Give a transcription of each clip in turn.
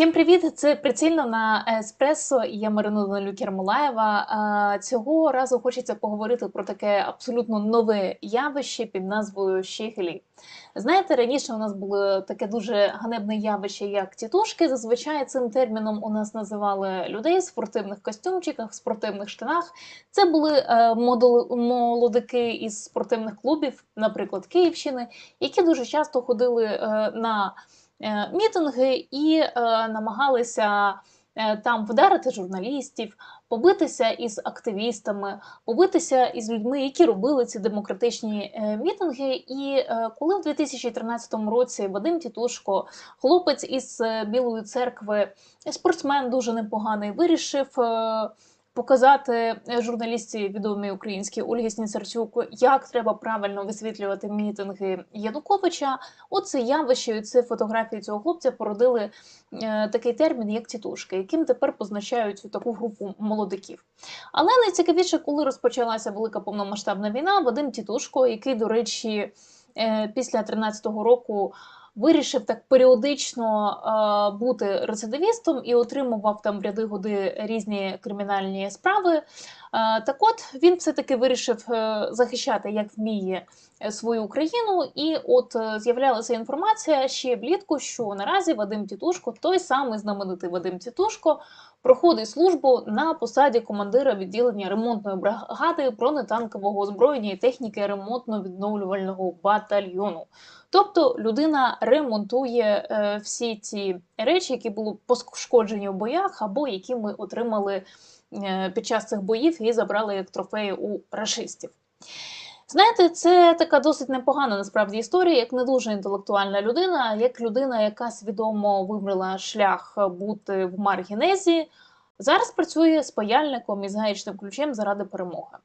Всім привіт! Це прицільно на еспресо. Я Марина Данилюк Ярмолаєва. Цього разу хочеться поговорити про таке абсолютно нове явище під назвою Щегелі. Знаєте, раніше у нас було таке дуже ганебне явище, як тітушки. Зазвичай цим терміном у нас називали людей в спортивних костюмчиках, в спортивних штанах. Це були е, молодики із спортивних клубів, наприклад, Київщини, які дуже часто ходили е, на мітинги і е, намагалися е, там вдарити журналістів, побитися із активістами, побитися із людьми, які робили ці демократичні е, мітинги. І е, коли в 2013 році Вадим Тітушко, хлопець із е, Білої церкви, спортсмен дуже непоганий, вирішив. Показати е, журналістці відомій українській Ольгі Сніцарчук, як треба правильно висвітлювати мітинги Януковича. Оце явище, і це фотографії цього хлопця породили е, такий термін, як тітушки, яким тепер позначають таку групу молодиків. Але найцікавіше, коли розпочалася велика повномасштабна війна, Вадим Тітушко, який, до речі, е, після 13-го року. Вирішив так періодично е, бути рецидивістом і отримував там в ряди годи різні кримінальні справи. Е, так от він все-таки вирішив е, захищати як вміє свою країну, і от з'являлася інформація ще влітку, що наразі Вадим Тітушко, той самий знаменитий Вадим Тітушко, проходить службу на посаді командира відділення ремонтної бригади бронетанкового озброєння і техніки ремонтно-відновлювального батальйону. Тобто людина ремонтує е, всі ці речі, які були пошкоджені в боях, або які ми отримали е, під час цих боїв і забрали як трофеї у рашистів. Знаєте, це така досить непогана насправді історія, як не дуже інтелектуальна людина, як людина, яка свідомо вибрала шлях бути в маргінезі, зараз працює спаяльником із гаєчним ключем заради перемоги.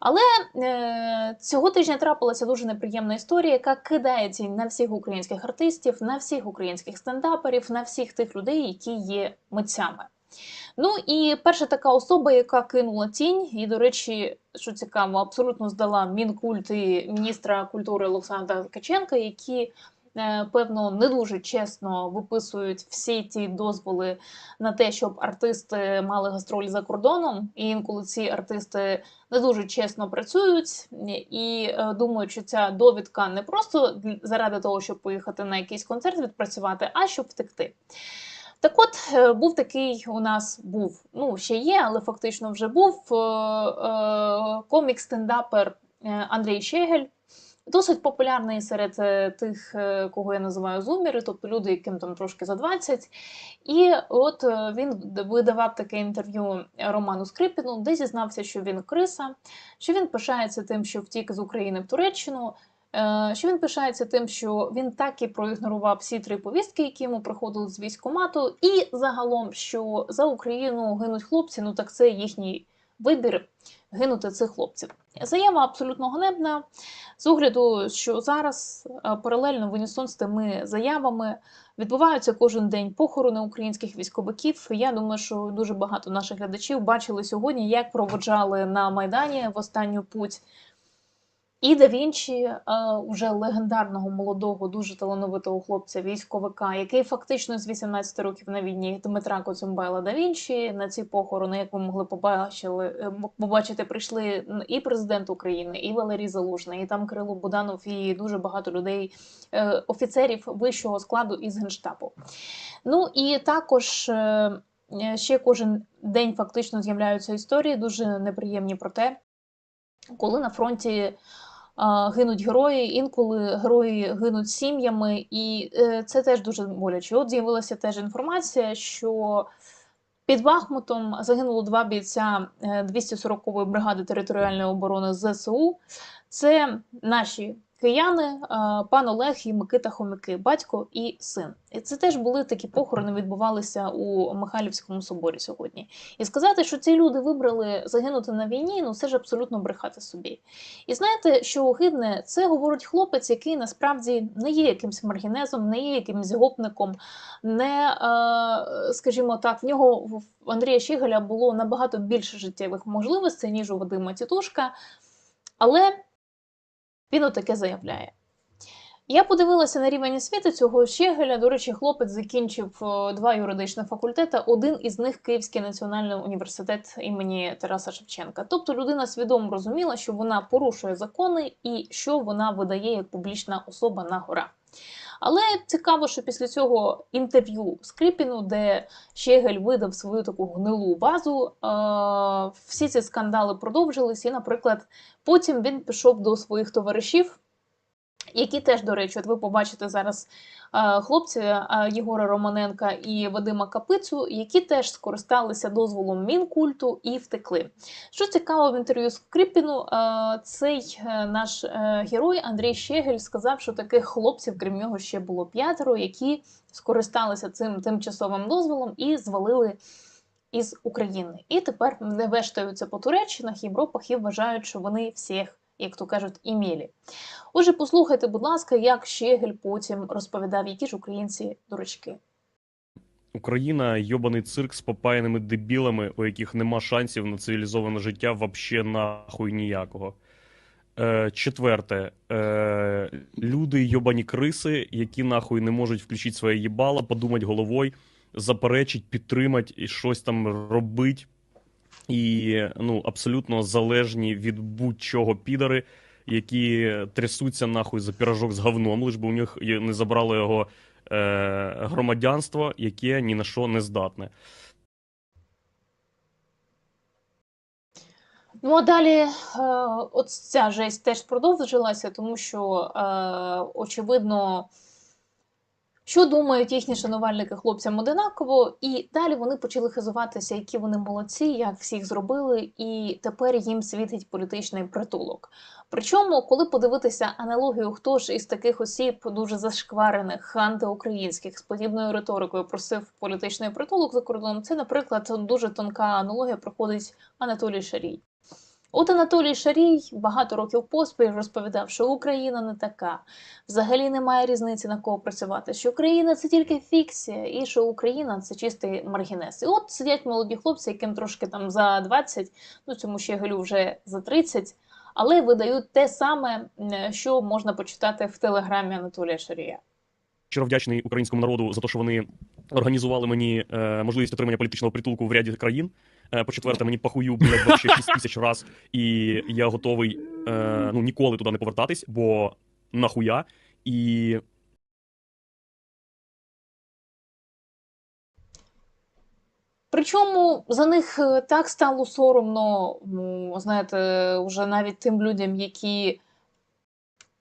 Але е, цього тижня трапилася дуже неприємна історія, яка кидає тінь на всіх українських артистів, на всіх українських стендаперів, на всіх тих людей, які є митцями. Ну і перша така особа, яка кинула тінь, і, до речі, що цікаво, абсолютно здала мінкульт і міністра культури Олександра Ткаченка, які е, певно не дуже чесно виписують всі ті дозволи на те, щоб артисти мали гастролі за кордоном. І інколи ці артисти не дуже чесно працюють і е, думають, що ця довідка не просто заради того, щоб поїхати на якийсь концерт відпрацювати, а щоб втекти. Так от е, був такий у нас був, ну ще є, але фактично вже був е, е, комік-стендапер е, Андрій Щегель. Досить популярний серед тих, кого я називаю зумери, тобто люди, яким там трошки за 20. І от він видавав таке інтерв'ю Роману Скрипіну, де зізнався, що він криса, що він пишається тим, що втік з України в Туреччину, що він пишається тим, що він так і проігнорував всі три повістки, які йому приходили з військкомату, і загалом, що за Україну гинуть хлопці, ну так це їхній вибір гинути цих хлопців. Заява абсолютно ганебна. З огляду, що зараз е, паралельно в унісон з тими заявами відбуваються кожен день похорони українських військовиків. Я думаю, що дуже багато наших глядачів бачили сьогодні, як проводжали на Майдані в останню путь. І да Вінчі, е, уже легендарного молодого, дуже талановитого хлопця, військовика, який фактично з 18 років на війні Дмитра Коцюмбайла да Вінчі на ці похорони, як ви могли побачили, е, побачити, прийшли і президент України, і Валерій Залужний, і там Кирило Буданов, і дуже багато людей, е, офіцерів вищого складу із генштабу. Ну і також. е, е, Ще кожен день фактично з'являються історії дуже неприємні про те, коли на фронті гинуть герої, інколи герої гинуть сім'ями, і е, це теж дуже боляче. От з'явилася теж інформація, що під Бахмутом загинуло два бійця е, 240-ї бригади територіальної оборони ЗСУ. Це наші кияни, е, пан Олег і Микита Хомяки, батько і син. І це теж були такі похорони, відбувалися у Михайлівському соборі сьогодні. І сказати, що ці люди вибрали загинути на війні, ну це ж абсолютно брехати собі. І знаєте, що огидне, це говорить хлопець, який насправді не є якимсь маргінезом, не є якимсь гопником, не, е, скажімо так, в нього в Андрія Щігаля було набагато більше життєвих можливостей, ніж у Вадима Тітушка, але він отаке заявляє. Я подивилася на рівень освіти цього Щегеля. До речі, хлопець закінчив е, два юридичні факультети. Один із них Київський національний університет імені Тараса Шевченка. Тобто людина свідомо розуміла, що вона порушує закони і що вона видає як публічна особа на гора. Але цікаво, що після цього інтерв'ю Скрипіну, де Щегель видав свою таку гнилу базу, е, всі ці скандали продовжились. І, наприклад, потім він пішов до своїх товаришів які теж, до речі, от ви побачите зараз е, хлопці е, Єгора Романенка і Вадима Капицю, які теж скористалися дозволом мінкульту і втекли. Що цікаво в інтерв'ю з Кріпіну, е, цей наш герой Андрій Щегель сказав, що таких хлопців, крім нього, ще було п'ятеро, які скористалися цим тимчасовим дозволом і звалили. Із України, і тепер не вештаються по Туреччинах, Європах і вважають, що вони всіх, як то кажуть, імілі. Отже, послухайте, будь ласка, як Щегель потім розповідав, які ж українці дурачки. Україна йобаний цирк з попаяними дебілами, у яких нема шансів на цивілізоване життя вообще нахуй ніякого. Е, четверте, е, люди йобані криси, які нахуй не можуть включити своє їбало, подумати головою, заперечить, підтримати і щось там робить. І ну, абсолютно залежні від будь-чого підари, які трясуться нахуй за пірожок з говном, лиш би у них не забрали його е, громадянство, яке ні на що не здатне. Ну а далі е, от ця жесть теж продовжилася, тому що е, очевидно, що думають їхні шанувальники хлопцям одинаково, і далі вони почали хизуватися, які вони молодці, як всіх зробили, і тепер їм світить політичний притулок. Причому, коли подивитися аналогію, хто ж із таких осіб дуже зашкварених антиукраїнських з подібною риторикою просив політичний притулок за кордоном, це, наприклад, дуже тонка аналогія проходить Анатолій Шарій. От Анатолій Шарій багато років поспіль розповідав, що Україна не така, взагалі немає різниці на кого працювати, що Україна це тільки фікція, і що Україна це чистий маргінез. І от сидять молоді хлопці, яким трошки там за 20, ну цьому ще Галю вже за 30, але видають те саме, що можна почитати в телеграмі Анатолія Шарія. Щиро вдячний українському народу за те, що вони організували мені е, можливість отримання політичного притулку в ряді країн. Е, по-четверте, мені похую, блядь, вообще 6 тисяч раз, і я готовий е, ну, ніколи туди не повертатись, бо нахуя. І Причому за них е, так стало соромно, знаєте, вже навіть тим людям, які,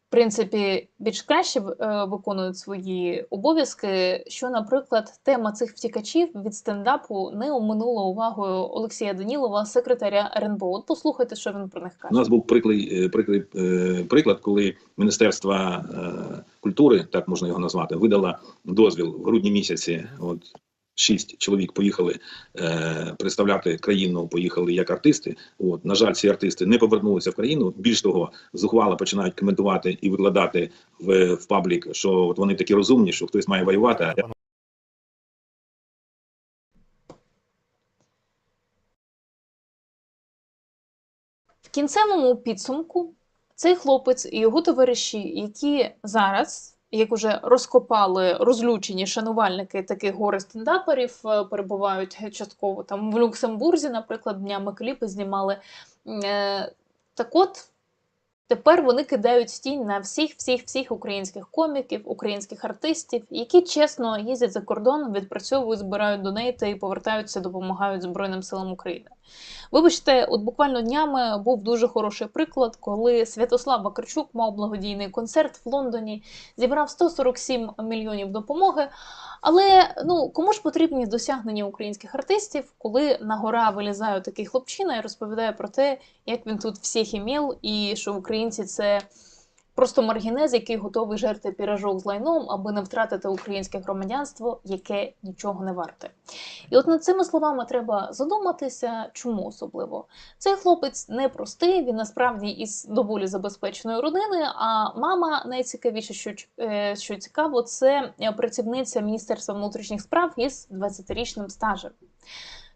принципі, більш краще е, виконують свої обов'язки, що, наприклад, тема цих втікачів від стендапу не оминула увагою Олексія Данілова, секретаря РНБО. От послухайте, що він про них У нас був приклий, е, приклий, е, приклад, коли Міністерство культури, так можна його назвати, видало дозвіл в грудні місяці. От шість чоловік поїхали е, представляти країну, поїхали як артисти. От на жаль, ці артисти не повернулися в країну. Більш того, зухвало починають коментувати і викладати в, в паблік, що от вони такі розумні, що хтось має воювати. а В кінцевому підсумку цей хлопець і його товариші, які зараз, як уже розкопали розлючені шанувальники таких гори стендаперів, е, перебувають частково там в Люксембурзі, наприклад, днями кліпи знімали. Е, Так от. Тепер вони кидають тінь на всіх, всіх, всіх українських коміків, українських артистів, які чесно їздять за кордон, відпрацьовують, збирають донейти і повертаються, допомагають Збройним силам України. Вибачте, от буквально днями був дуже хороший приклад, коли Святослав Вакарчук мав благодійний концерт в Лондоні, зібрав 147 мільйонів допомоги. Але ну кому ж потрібні досягнення українських артистів, коли на гора вилізає такий хлопчина і розповідає про те, як він тут всіх імів, і що українці це просто маргінез, який готовий жерти піражок з лайном, аби не втратити українське громадянство, яке нічого не варте. І от над цими словами треба задуматися, чому особливо. Цей хлопець непростий, він насправді із доволі забезпеченої родини. А мама найцікавіше, що, е, що цікаво, це е, працівниця Міністерства внутрішніх справ із 20-річним стажем.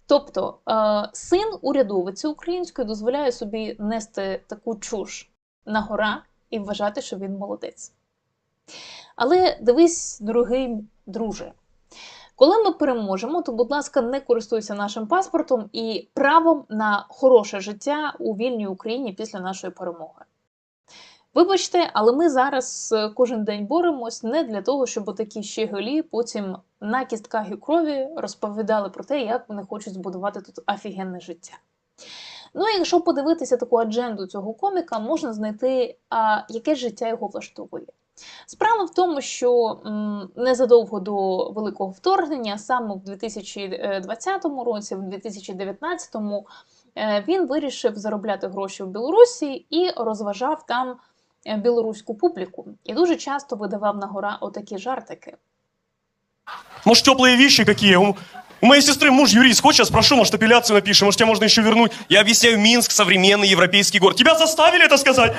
Тобто е, син урядовиці української дозволяє собі нести таку чуш на гора і вважати, що він молодець. Але дивись, дорогий друже, коли ми переможемо, то, будь ласка, не користуйся нашим паспортом і правом на хороше життя у вільній Україні після нашої перемоги. Вибачте, але ми зараз е, кожен день боремось не для того, щоб такі щеголі потім на кістках і крові розповідали про те, як вони хочуть збудувати тут офігенне життя. Ну, і якщо подивитися таку адженду цього коміка, можна знайти, а, яке життя його влаштовує. Справа в тому, що незадовго до великого вторгнення, саме в 2020 році, в 2019 е, він вирішив заробляти гроші в Білорусі і розважав там е, білоруську публіку. І дуже часто видавав на гора отакі жартики. Может, теплые вещи какие? У, моей сестры муж юрист. Хочешь, я спрошу, может, апелляцию напишем, может, тебя можно еще вернуть. Я объясняю, Минск – современный европейский город. Тебя заставили это сказать?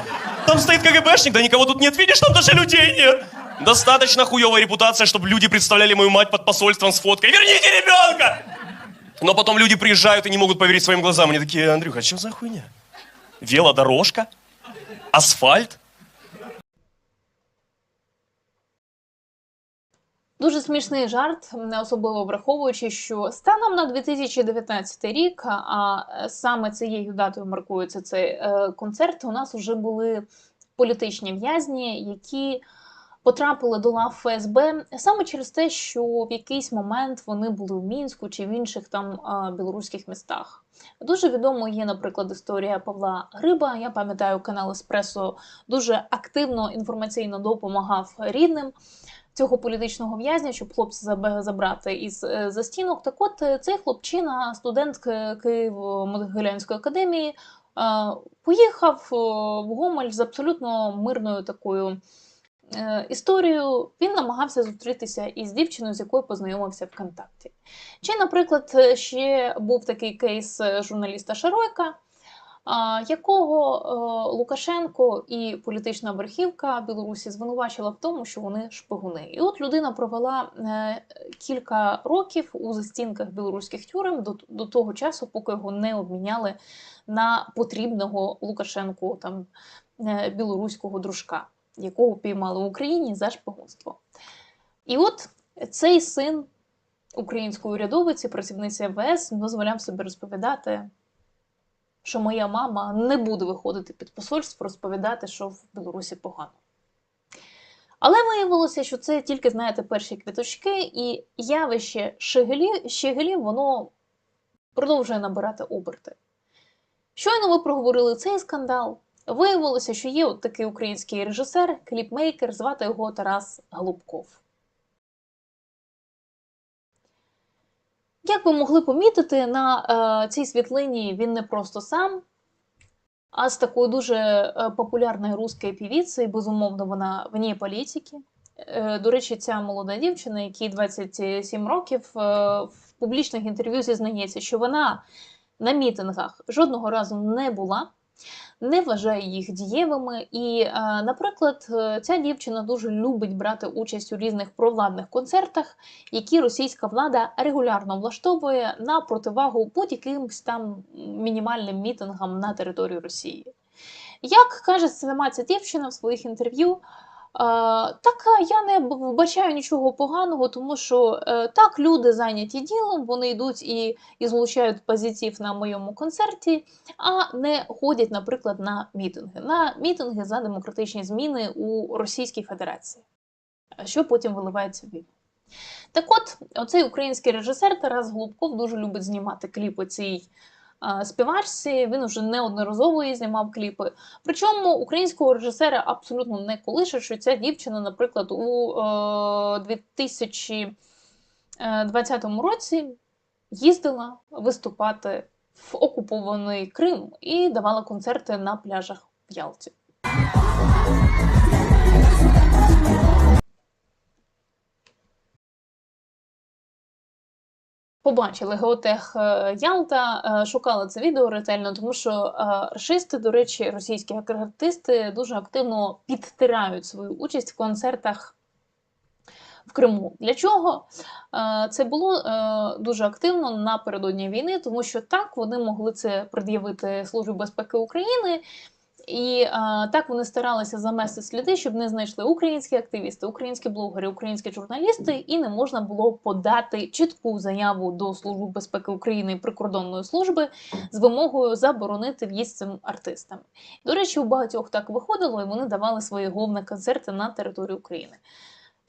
Там стоит КГБшник, да никого тут нет. Видишь, там даже людей нет. Достаточно хуевая репутация, чтобы люди представляли мою мать под посольством с фоткой. Верните ребенка! Но потом люди приезжают и не могут поверить своим глазам. Они такие, Андрюха, что за хуйня? Велодорожка? Асфальт? Дуже смішний жарт, не особливо враховуючи, що станом на 2019 рік, а саме цією датою маркується цей е, концерт. У нас вже були політичні в'язні, які потрапили до лав ФСБ саме через те, що в якийсь момент вони були в мінську чи в інших там білоруських містах. Дуже відомо є, наприклад, історія Павла Гриба. Я пам'ятаю, канал Еспресо дуже активно інформаційно допомагав рідним цього політичного в'язня, щоб хлопця забрати із е, застінок. Так от е, цей хлопчина, студент Києво-Могилянської академії, е, поїхав в Гомель з абсолютно мирною такою історією. Він намагався зустрітися із дівчиною, з якою познайомився ВКонтакті. Чи, наприклад, ще був такий кейс журналіста Шаройка, якого е, Лукашенко і політична верхівка Білорусі звинувачила в тому, що вони шпигуни. І от людина провела е, кілька років у застінках білоруських тюрем до, до того часу, поки його не обміняли на потрібного Лукашенку там е, білоруського дружка, якого піймали в Україні за шпигунство. І от цей син української урядовиці, працівниці МВС, дозволяв собі розповідати що моя мама не буде виходити під посольство розповідати, що в Білорусі погано. Але виявилося, що це тільки, знаєте, перші квіточки, і явище Шегелів, Щегелів воно продовжує набирати оберти. Щойно ви проговорили цей скандал. Виявилося, що є от такий український режисер, кліпмейкер, звати його Тарас Голубков. Як ви могли помітити, на е, цій світлині він не просто сам, а з такою дуже е, популярною русською півіцею, безумовно, вона вне політики. Е, до речі, ця молода дівчина, якій 27 років, в публічних інтерв'ю зізнається, що вона на мітингах жодного разу не була, не вважає їх дієвими. І, е, наприклад, е, ця дівчина дуже любить брати участь у різних провладних концертах, які російська влада регулярно влаштовує на противагу будь-якимсь там мінімальним мітингам на території Росії. Як каже сама ця дівчина в своїх інтерв'ю, так я не вбачаю нічого поганого, тому що е, так люди зайняті ділом, вони йдуть і, і злучають позитив на моєму концерті, а не ходять, наприклад, на мітинги. На мітинги за демократичні зміни у Російській Федерації, що потім виливається в. Так от, оцей український режисер Тарас Голубков дуже любить знімати кліпи цій співачці. Він вже неодноразово її знімав кліпи. Причому українського режисера абсолютно не колише, що ця дівчина, наприклад, у е, 2020 році їздила виступати в окупований Крим і давала концерти на пляжах в Ялті. Побачили Геотех е, Ялта, е, шукали це відео ретельно, тому що е, рашисти, до речі, російські артисти дуже активно підтирають свою участь в концертах в Криму. Для чого? Це було дуже активно напередодні війни, тому що так вони могли це пред'явити Службі безпеки України. І е, так вони старалися замести сліди, щоб не знайшли українські активісти, українські блогери, українські журналісти, і не можна було подати чітку заяву до Служби безпеки України і прикордонної служби з вимогою заборонити в'їзд цим артистам. До речі, у багатьох так виходило, і вони давали свої говні концерти на території України.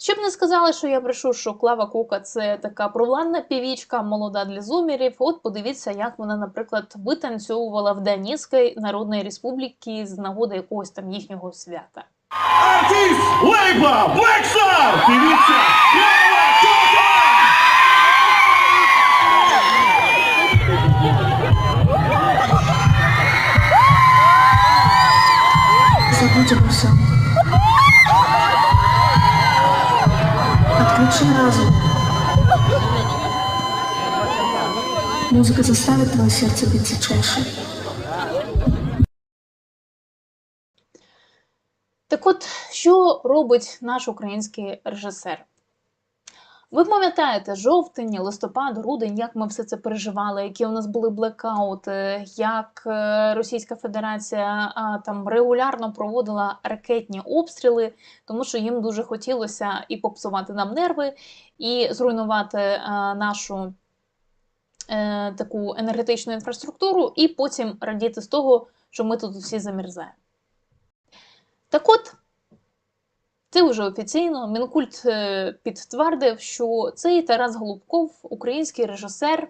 Щоб не сказали, що я брешу, що Клава Кока це така провладна півічка, молода для зумерів. От подивіться, як вона, наприклад, витанцьовувала в Донецькій Народної Республіки з нагоди якогось там їхнього свята. Артист певица Клава Кока! Забудь обо всем. Отключи разом. Музыка заставит твое сердце биться чаще. Так от, що робить наш український режисер? Ви пам'ятаєте жовтень, листопад, грудень, як ми все це переживали, які у нас були блекаути, як е, Російська Федерація а, там регулярно проводила ракетні обстріли, тому що їм дуже хотілося і попсувати нам нерви, і зруйнувати е, нашу е, таку енергетичну інфраструктуру, і потім радіти з того, що ми тут всі замерзаємо. Так от, це вже офіційно. Мінкульт е, підтвердив, що цей Тарас Голубков, український режисер,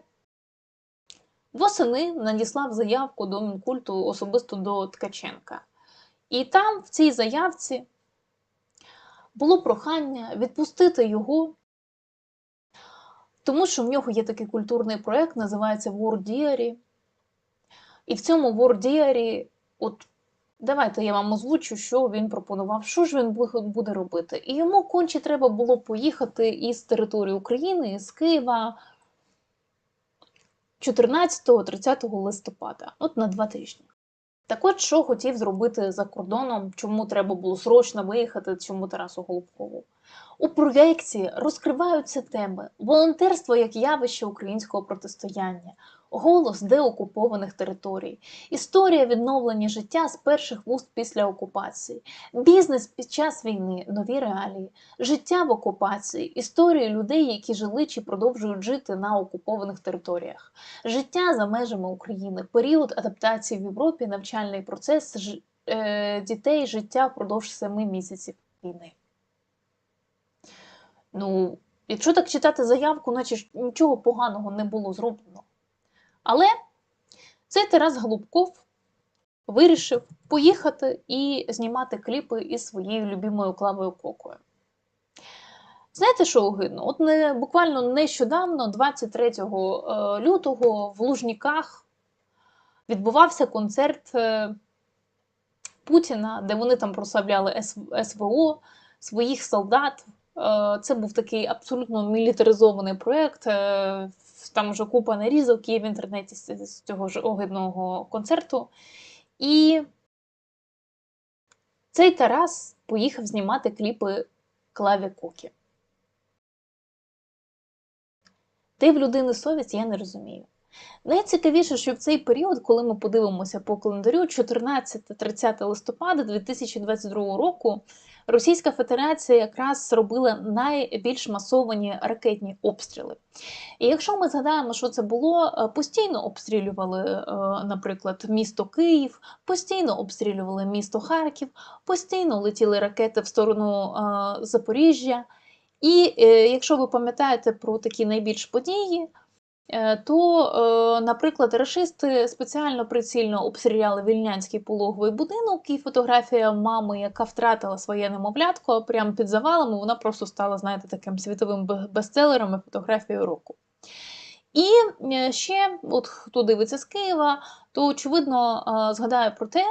восени надіслав заявку до Мінкульту особисто до Ткаченка. І там, в цій заявці, було прохання відпустити його, тому що в нього є такий культурний проєкт, називається Word Diary. І в цьому Word Diary, от Давайте я вам озвучу, що він пропонував, що ж він буде робити. І йому конче треба було поїхати із території України, з Києва 14-30 листопада, от на два тижні. Так от, що хотів зробити за кордоном, чому треба було срочно виїхати, чому Тарасу Голубкову. У проєкті розкриваються теми волонтерство як явище українського протистояння, голос деокупованих територій, історія відновлення життя з перших вуст після окупації, бізнес під час війни, нові реалії, життя в окупації, історії людей, які жили чи продовжують жити на окупованих територіях, життя за межами України, період адаптації в Європі, навчальний процес ж- е, дітей, життя впродовж семи місяців війни. Ну, якщо так читати заявку, наче нічого поганого не було зроблено. Але цей Тарас Голубков вирішив поїхати і знімати кліпи із своєю любимою Клавою Кокою. Знаєте, що огидно? От не, буквально нещодавно, 23 е, лютого, в Лужніках відбувався концерт е, Путіна, де вони там прославляли СВО, своїх солдат. Е, Це був такий абсолютно мілітаризований проєкт. Там вже купа нарізок є в інтернеті з цього ж огидного концерту. І цей Тарас поїхав знімати кліпи Клаві Кокі. Де в людини совість, я не розумію. Найцікавіше, що в цей період, коли ми подивимося по календарю, 14-30 листопада 2022 року, Російська Федерація якраз робила найбільш масовані ракетні обстріли. І якщо ми згадаємо, що це було, е, постійно обстрілювали, е, наприклад, місто Київ, постійно обстрілювали місто Харків, постійно летіли ракети в сторону е, Запоріжжя. І якщо ви пам'ятаєте про такі найбільш події, то, е, наприклад, рашисти спеціально прицільно обстріляли вільнянський пологовий будинок, і фотографія мами, яка втратила своє немовлятко, прямо під завалами, вона просто стала, знаєте, таким світовим бе- бестселером і фотографією року. І е, ще, от хто дивиться з Києва, то очевидно е, згадає про те,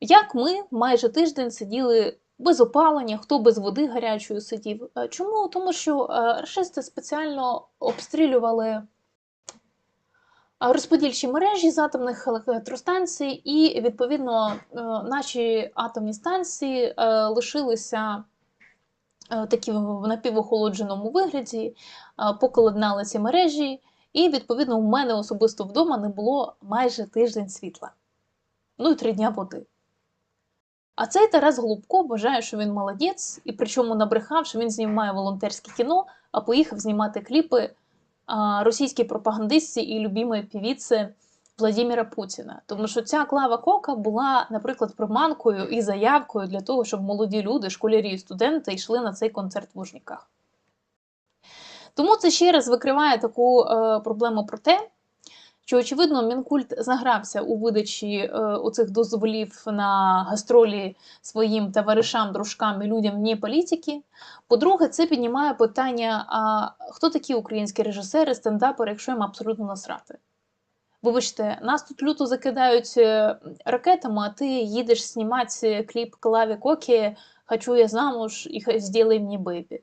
як ми майже тиждень сиділи без опалення, хто без води гарячої сидів. Е, Чому? Тому що е, рашисти спеціально обстрілювали е, розподільчі мережі з атомних електростанцій, і, відповідно, е, наші атомні станції е, лишилися е, такі в напівохолодженому вигляді, е, поки ладнали ці мережі, і, відповідно, у мене особисто вдома не було майже тиждень світла. Ну і три дня води. А цей Тарас Голубко вважає, що він молодець, і причому набрехав, що він знімає волонтерське кіно, а поїхав знімати кліпи а, російській пропагандистці і любімої півіці Владіміра Путіна. Тому що ця клава кока була, наприклад, приманкою і заявкою для того, щоб молоді люди, школярі і студенти йшли на цей концерт в Лужниках. Тому це ще раз викриває таку е, проблему про те, що очевидно Мінкульт загрався у видачі е, оцих дозволів на гастролі своїм товаришам, дружкам і людям не політики. По-друге, це піднімає питання: а хто такі українські режисери, стендапери, якщо їм абсолютно насрати? Вибачте, нас тут люто закидають е, ракетами, а ти їдеш знімати кліп Клаві Кокі «Хочу я замуж і хай мені бейбі.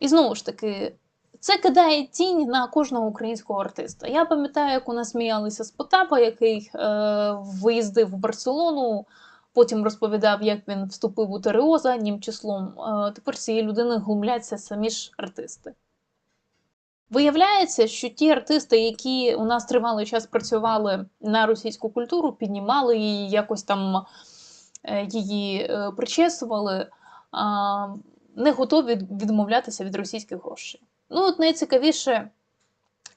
І знову ж таки, це кидає тінь на кожного українського артиста. Я пам'ятаю, як у нас сміялися з Потапа, який е, виїздив в Барселону, потім розповідав, як він вступив у ТРО заднім числом. Е, тепер цієї людини глумляться самі ж артисти. Виявляється, що ті артисти, які у нас тривалий час працювали на російську культуру, піднімали її, якось там е, її е, причесували, не готові відмовлятися від російських грошей. Ну, от найцікавіше,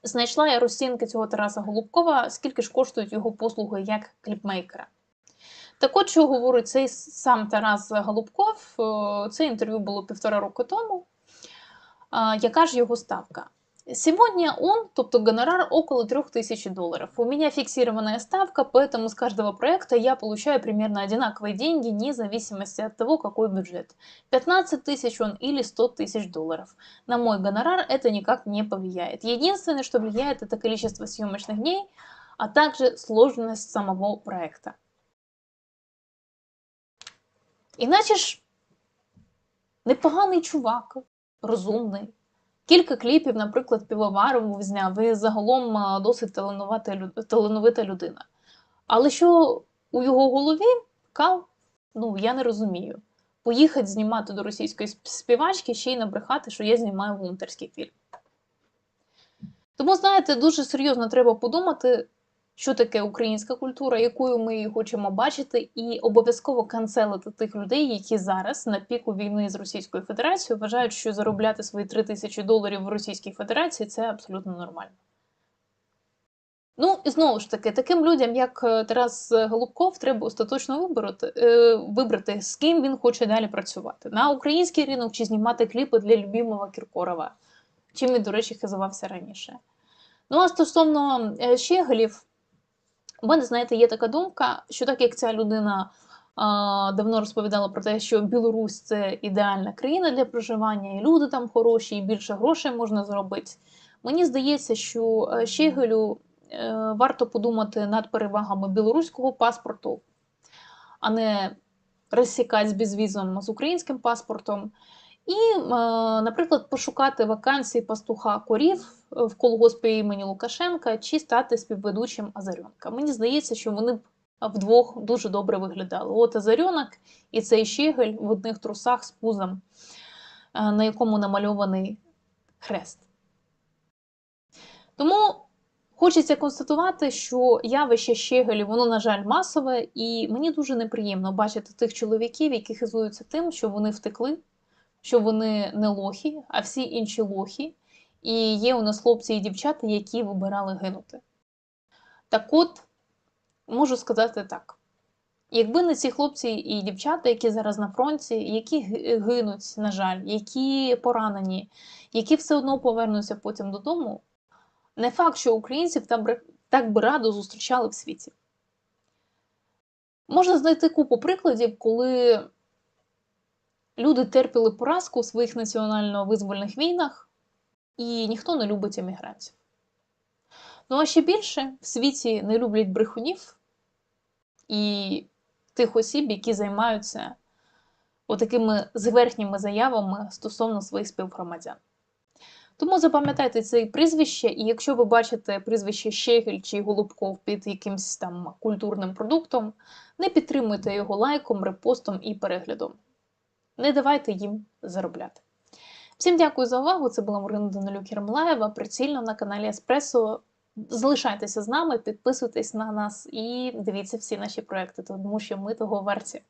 знайшла я розцінки цього Тараса Голубкова, скільки ж коштують його послуги як кліпмейкера. Так от, що говорить цей сам Тарас Голубков, е, це інтерв'ю було півтора року тому. Яка ж його ставка? Сегодня он, тобто гонорар, около 3000 долларов. У меня фиксированная ставка, поэтому с каждого проекта я получаю примерно одинаковые деньги, вне зависимости от того, какой бюджет. 15 тысяч он или 100 тысяч долларов. На мой гонорар это никак не повлияет. Единственное, что влияет, это количество съемочных дней, а также сложность самого проекта. Іначе ж непоганий чувак, розумний. Кілька кліпів, наприклад, півоваров зняв, і загалом досить талановита людина. Але що у його голові кал, ну я не розумію. Поїхати знімати до російської співачки ще й набрехати, що я знімаю волонтерський фільм. Тому, знаєте, дуже серйозно треба подумати, що таке українська культура, якою ми її хочемо бачити, і обов'язково канцелити тих людей, які зараз на піку війни з Російською Федерацією вважають, що заробляти свої 3 тисячі доларів в Російській Федерації це абсолютно нормально. Ну і знову ж таки, таким людям, як е, Тарас Голубков, треба остаточно вибрати, е, вибрати, з ким він хоче далі працювати. На український ринок чи знімати кліпи для любимого Кіркорова, чим він, до речі, хизувався раніше. Ну а стосовно е, Щеголів, у мене, знаєте, є така думка, що так як ця людина а, давно розповідала про те, що Білорусь це ідеальна країна для проживання, і люди там хороші, і більше грошей можна зробити. Мені здається, що е, Щегелю е, варто подумати над перевагами білоруського паспорту, а не розсікати з безвізом з українським паспортом. І, е, наприклад, пошукати вакансії пастуха корів е, в колгоспі імені Лукашенка чи стати співведучим Азарьонка. Мені здається, що вони б вдвох дуже добре виглядали. От Азарьонок і цей щегель в одних трусах з пузом, е, на якому намальований хрест. Тому хочеться констатувати, що явище щегелів, воно, на жаль, масове, і мені дуже неприємно бачити тих чоловіків, які хизуються тим, що вони втекли що вони не лохи, а всі інші лохи. І є у нас хлопці і дівчата, які вибирали гинути. Так от, можу сказати так: якби не ці хлопці і дівчата, які зараз на фронті, які гинуть, на жаль, які поранені, які все одно повернуться потім додому, не факт, що українців би- так би радо зустрічали в світі. Можна знайти купу прикладів, коли люди терпіли поразку у своїх національно-визвольних війнах, і ніхто не любить емігрантів. Ну а ще більше в світі не люблять брехунів і тих осіб, які займаються отакими зверхніми заявами стосовно своїх співгромадян. Тому запам'ятайте це прізвище, і якщо ви бачите прізвище Щегель чи Голубков під якимсь там культурним продуктом, не підтримуйте його лайком, репостом і переглядом. Не давайте їм заробляти. Всім дякую за увагу. Це була Марина Данилюк Єрмолаєва. Прицільно на каналі Еспресо. залишайтеся з нами, підписуйтесь на нас і дивіться всі наші проекти, тому що ми того варті.